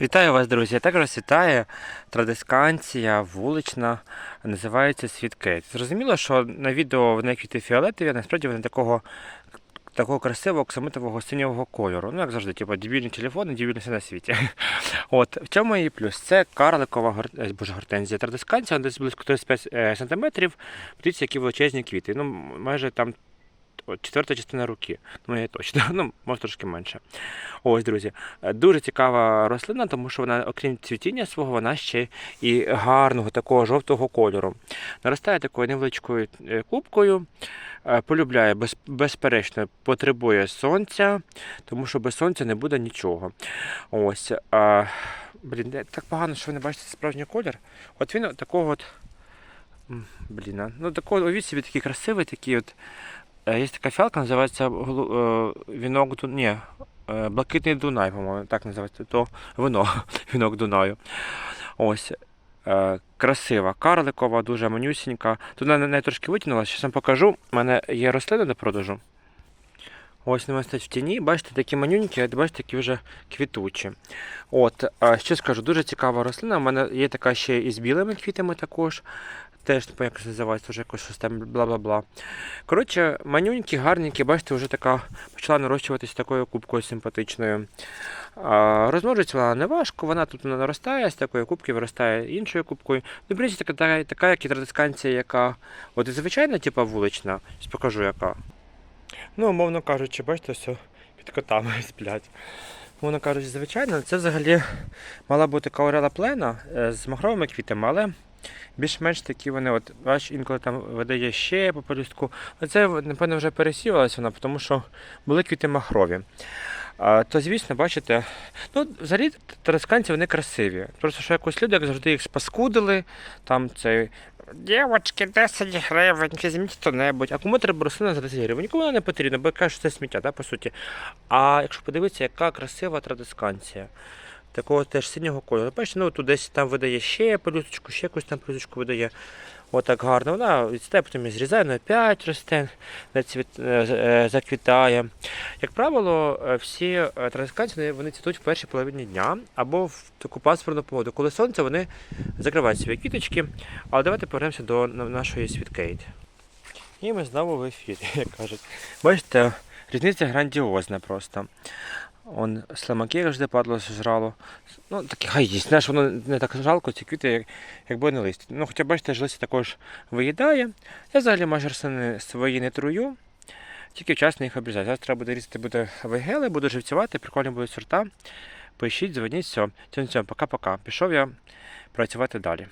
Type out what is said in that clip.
Вітаю вас, друзі! Також вітає традисканція вулична, називається Світкейт. Зрозуміло, що на відео вони квіти фіолетові, а насправді вони такого, такого красивого оксамитового синього кольору. Ну, як завжди, типу, дебільні телефони, дебільні все на світі. От, в чому її плюс? Це карликова гор... е, боже, гортензія традисканція, десь близько 35 см. Подивіться, які величезні квіти. Ну, майже там от четверта частина руки. Ну, я точно, ну, може трошки менше. Ось, друзі, е, дуже цікава рослина, тому що вона, окрім цвітіння свого, вона ще і гарного такого жовтого кольору. Наростає такою невеличкою е, кубкою, е, полюбляє без, безперечно, потребує сонця, тому що без сонця не буде нічого. Ось. А, блін, так погано, що ви не бачите справжній колір. От він такого от. Блін, ну такого собі такий красивий, такий от. Е, Є така фіалка, називається е, вінок Ду- е, Блакитний Дунай, по-моєму, так називається. То вино, вінок Дунаю. Ось. Е, красива, карликова, дуже манюсінька. Тут вона не трошки витягнулася, зараз вам покажу. У мене є рослини до продажу. Ось вони стоять в тіні. Бачите, такі манюнькі, бачите, такі вже квітучі. От, що скажу, дуже цікава рослина. У мене є така ще і з білими квітами також. Теж, типу, як називається, вже якось щось бла-бла-бла. Коротше, манюнькі, гарненькі, бачите, вже така почала нарощуватися такою кубкою симпатичною. Розмножується вона не важко, вона тут наростає, з такої кубки виростає іншою кубкою. Ну, в принципі, така, така як і традисканція, яка от і звичайна, типу, вулична. Зараз покажу, яка. Ну, умовно кажучи, бачите, все під котами сплять. Умовно кажучи, звичайно, це взагалі мала бути каурела плена е, з махровими квітами, але більш-менш такі вони, от, бач, інколи там видає ще по полюстку. Але це, напевно, вже пересівалася вона, тому що були квіти махрові. А, то, звісно, бачите, ну, взагалі тарасканці вони красиві. Просто що якось люди, як завжди, їх спаскудили, там цей. Дівочки, 10 гривень, візьміть хто-небудь. А кому треба рослина за 10 гривень? Нікому не потрібна, бо кажуть, що це сміття, да, по суті. А якщо подивитися, яка красива традисканція. Такого теж синього кольору. Бачите, ну тут десь там видає ще полюсочку, ще якусь там полюсочку видає. Отак гарно. Вона відстає, потім зрізає, на 5 росте, нацвіт, е, е, заквітає. Як правило, е, всі традисканції вони цвітуть в першій половині дня або в таку пасмурну погоду. Коли сонце, вони закривають свої квіточки. Але давайте повернемося до нашої світкейт. І ми знову в ефірі, як кажуть. Бачите, різниця грандіозна просто. Он слимаки завжди падло зжрало. Ну, таке хай їсть. Знаєш, воно не так жалко, ці квіти, як, якби не листя. Ну, хоча бачите, ж листя також виїдає. Я взагалі майже рослини свої не трую. Тільки вчасно їх обрізати. Зараз треба буде різати буде вигели, буду живцювати, прикольні будуть сорта. Пишіть, дзвоніть, все. Цьому, пока-пока. Пішов я працювати далі.